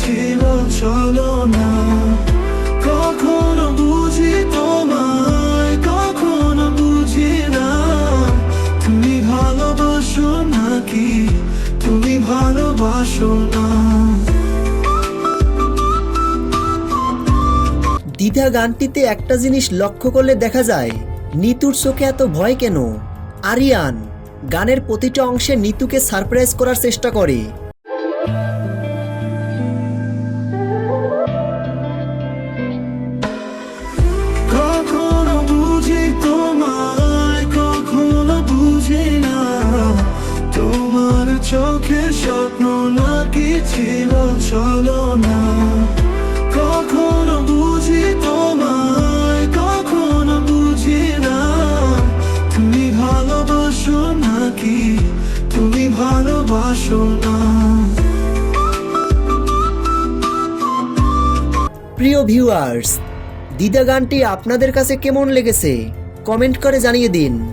ছিল চলো না। কখনো বুঝি তোমায়, কখনো বুঝি না। তুমি ভালোবাসো নাকি? তুমি ভালোবাসো না। দ্বিধা গানটিতে একটা জিনিস লক্ষ্য করলে দেখা যায়, নিতুর চোখে এত ভয় কেন? আরিয়ান, গানের প্রতিটা অংশে নিতুকে সারপ্রাইজ করার চেষ্টা করে। চোখে স্বপ্ন নাকি ছিল, চলো না। নাকি তুমি ভালোবাসো না। প্রিয় ভিউয়ার্স দিদা গানটি আপনাদের কাছে কেমন লেগেছে? কমেন্ট করে জানিয়ে দিন।